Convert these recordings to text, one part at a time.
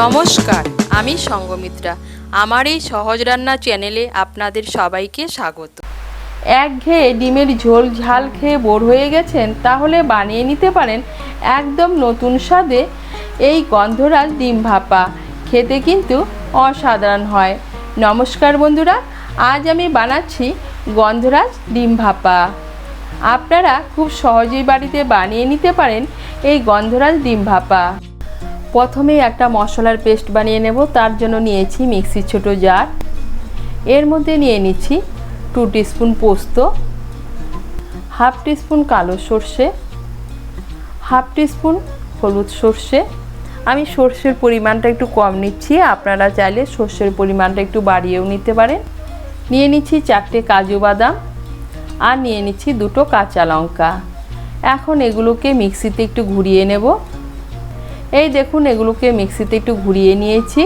নমস্কার, আমি সঙ্গমিত্রা। আমার এই সহজ রান্না চ্যানেলে আপনাদের সবাইকে স্বাগত। একঘেয়ে ডিমের ঝোল ঝাল খেয়ে বোর হয়ে গেছেন, তাহলে বানিয়ে নিতে পারেন একদম নতুন স্বাদে এই গন্ধরাজ ডিম ভাপা। খেতে কিন্তু অসাধারণ হয়। নমস্কার বন্ধুরা, আজ আমি বানাচ্ছি গন্ধরাজ ডিম ভাপা। আপনারা খুব সহজেই বাড়িতে বানিয়ে নিতে পারেন এই গন্ধরাজ ডিম ভাপা। প্রথমে একটা মশলার পেস্ট বানিয়ে নেব, তার জন্য নিয়েছি মিক্সির ছোট জার। এর মধ্যে নিয়ে নিচ্ছি টু টিস্পুন পোস্ত, হাফ টিস্পুন কালো সর্ষে, হাফ টিস্পুন হলুদ সর্ষে। আমি সর্ষের পরিমাণটা একটু কম নিচ্ছি, আপনারা চাইলে সর্ষের পরিমাণটা একটু বাড়িয়েও নিতে পারেন। নিয়ে নিচ্ছি চারটে কাজু বাদাম আর নিয়ে নিচ্ছি দুটো কাঁচা লঙ্কা। এখন এগুলোকে মিক্সিতে একটু ঘুরিয়ে নেব। এই দেখুন, এগুলোকে মিক্সিতে একটু ঘুরিয়ে নিয়েছি।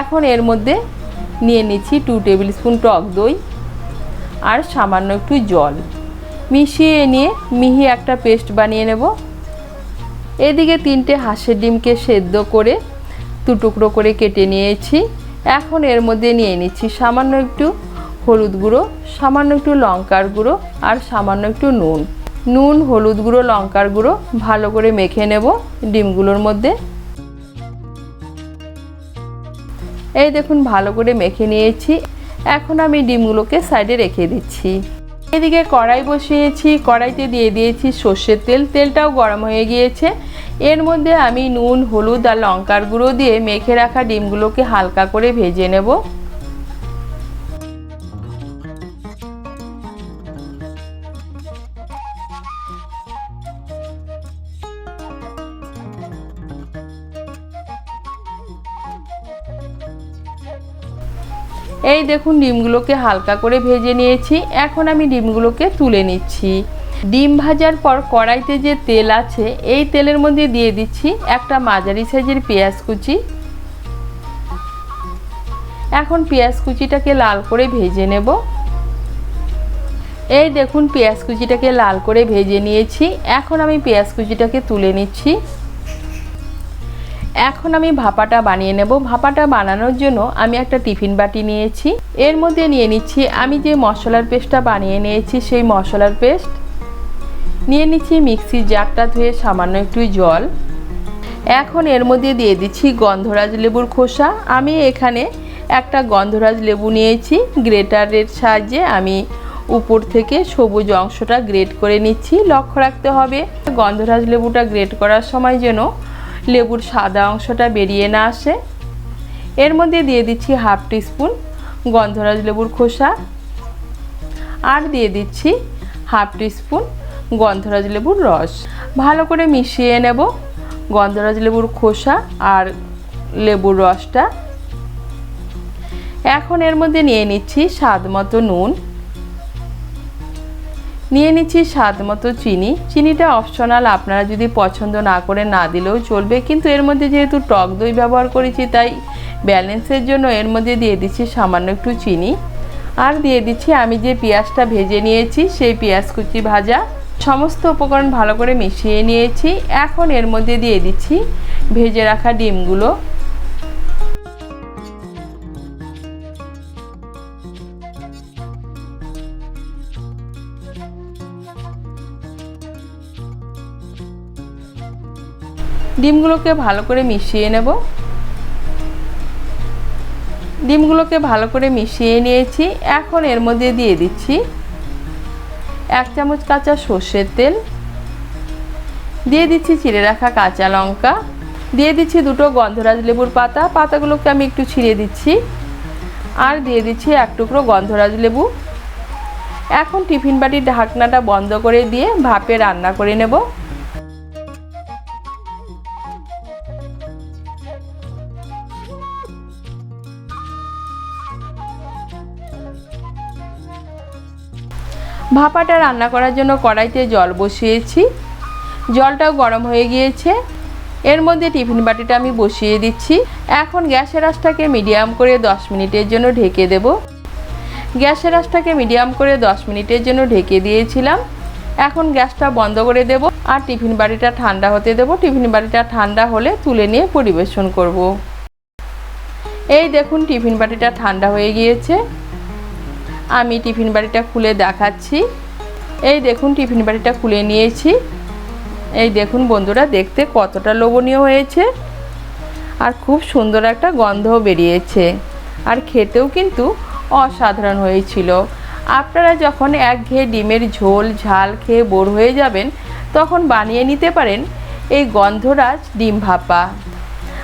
এখন এর মধ্যে নিয়ে নিচ্ছি টু টেবিল স্পুন টক দই আর সামান্য একটু জল। মিশিয়ে নিয়ে মিহি একটা পেস্ট বানিয়ে নেব। এদিকে তিনটে হাঁসের ডিমকে সেদ্ধ করে দু টুকরো করে কেটে নিয়েছি। এখন এর মধ্যে নিয়ে নিচ্ছি সামান্য একটু হলুদ গুঁড়ো, সামান্য একটু লঙ্কার গুঁড়ো আর সামান্য একটু নুন। নুন, হলুদ গুঁড়ো, লঙ্কার গুঁড়ো ভালো করে মেখে নেব ডিমগুলোর মধ্যে। এই দেখুন, ভালো করে মেখে নিয়েছি। এখন আমি ডিমগুলোকে সাইডে রেখে দিচ্ছি। এদিকে কড়াই বসিয়েছি, কড়াইতে দিয়ে দিয়েছি সর্ষের তেল। তেলটাও গরম হয়ে গিয়েছে। এর মধ্যে আমি নুন, হলুদ আর লঙ্কার গুঁড়ো দিয়ে মেখে রাখা ডিমগুলোকে হালকা করে ভেজে নেব। এই দেখুন, ডিমগুলোকে হালকা করে ভেজে নিয়েছি। এখন আমি ডিমগুলোকে তুলে নিচ্ছি। ডিম ভাজার পর কড়াইতে যে তেল আছে, এই তেলের মধ্যে দিয়ে দিচ্ছি একটা মাঝারি সাইজের পেঁয়াজ কুচি। এখন পেঁয়াজ কুচিটাকে লাল করে ভেজে নেব। এই দেখুন, পেঁয়াজ কুচিটাকে লাল করে ভেজে নিয়েছি। এখন আমি পেঁয়াজ কুচিটাকে তুলে নিচ্ছি। এখন আমি ভাপাটা বানিয়ে নেব। ভাপাটা বানানোর জন্য আমি একটা টিফিন বাটি নিয়েছি। এর মধ্যে নিয়ে নিচ্ছি আমি যে মশলার পেস্টটা বানিয়ে নিয়েছি সেই মশলার পেস্ট। নিয়ে নিচ্ছি মিক্সির জারটা ধুয়ে সামান্য একটু জল। এখন এর মধ্যে দিয়ে দিচ্ছি গন্ধরাজ লেবুর খোসা। আমি এখানে একটা গন্ধরাজ লেবু নিয়েছি। গ্রেটারের সাহায্যে আমি উপর থেকে সবুজ অংশটা গ্রেট করে নিচ্ছি। লক্ষ্য রাখতে হবে, গন্ধরাজ লেবুটা গ্রেট করার সময় যেন লেবুর সাদা অংশটা বেরিয়ে না আসে। এর মধ্যে দিয়ে দিচ্ছি হাফ টিস্পুন গন্ধরাজ লেবুর খোসা। আর দিয়ে দিচ্ছি হাফ টিস্পুন গন্ধরাজ লেবুর রস। ভালো করে মিশিয়ে নেব গন্ধরাজ লেবুর খোসা আর লেবুর রসটা। এখন এর মধ্যে নিয়ে নিচ্ছি স্বাদ মতো নুন। নিয়ে নিচ্ছি স্বাদ মতো চিনি। চিনিটা অপশনাল আপনারা যদি পছন্দ না করে না দিলেও চলবে। কিন্তু এর মধ্যে যেহেতু টক দই ব্যবহার করেছি, তাই ব্যালেন্সের জন্য এর মধ্যে দিয়ে দিচ্ছি সামান্য একটু চিনি। আর দিয়ে দিচ্ছি আমি যে পেঁয়াজটা ভেজে নিয়েছি, সেই পেঁয়াজ কুচি ভাজা। সমস্ত উপকরণ ভালো করে মিশিয়ে নিয়েছি। এখন এর মধ্যে দিয়ে দিচ্ছি ভেজে রাখা ডিমগুলো। ডিমগুলোকে ভালো করে মিশিয়ে নেব। ডিমগুলোকে ভালো করে মিশিয়ে নিয়েছি। এখন এর মধ্যে দিয়ে দিচ্ছি এক চামচ কাঁচা সর্ষের তেল। দিয়ে দিচ্ছি চিড়ে রাখা কাঁচা লঙ্কা। দিয়ে দিচ্ছি দুটো গন্ধরাজ লেবুর পাতা। পাতাগুলোকে আমি একটু ছিঁড়ে দিচ্ছি। আর দিয়ে দিচ্ছি এক টুকরো গন্ধরাজ লেবু। এখন টিফিন বাটির ঢাকনাটা বন্ধ করে দিয়ে ভাপে রান্না করে নেব। ভাপাটা রান্না করার জন্য কড়াইতে জল বসিয়েছি। জলটাও গরম হয়ে গিয়েছে। এর মধ্যে টিফিন বাটিটা আমি বসিয়ে দিচ্ছি। এখন গ্যাসের আঁচটাকে মিডিয়াম করে 10 মিনিটের জন্য ঢেকে দেব। গ্যাসের আঁচটাকে মিডিয়াম করে 10 মিনিটের জন্য ঢেকে দিয়েছিলাম। এখন গ্যাসটা বন্ধ করে দেব আর টিফিন বাড়িটা ঠান্ডা হতে দেব। টিফিন বাড়িটা ঠান্ডা হলে তুলে নিয়ে পরিবেশন করব। এই দেখুন, টিফিন বাটিটা ঠান্ডা হয়ে গিয়েছে। আমি টিফিন বাড়িটা খুলে দেখাচ্ছি। এই দেখুন, টিফিন বাড়িটা খুলে নিয়েছি। এই দেখুন বন্ধুরা, দেখতে কতটা লোভনীয় হয়েছে। আর খুব সুন্দর একটা গন্ধও বেরিয়েছে। আর খেতেও কিন্তু অসাধারণ হয়েছিল। আপনারা যখন একঘেয়ে ডিমের ঝোল, ঝাল খেয়ে বোর হয়ে যাবেন, তখন বানিয়ে নিতে পারেন এই গন্ধরাজ ডিম ভাপা।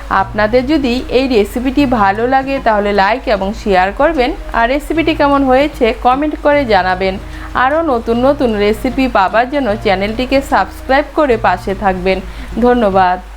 আপনাদের যদি এই রেসিপিটি ভালো লাগে, তাহলে লাইক এবং শেয়ার করবেন। আর রেসিপিটি কেমন হয়েছে কমেন্ট করে জানাবেন। আরও নতুন নতুন রেসিপি পাবার জন্য চ্যানেলটিকে সাবস্ক্রাইব করে পাশে থাকবেন। ধন্যবাদ।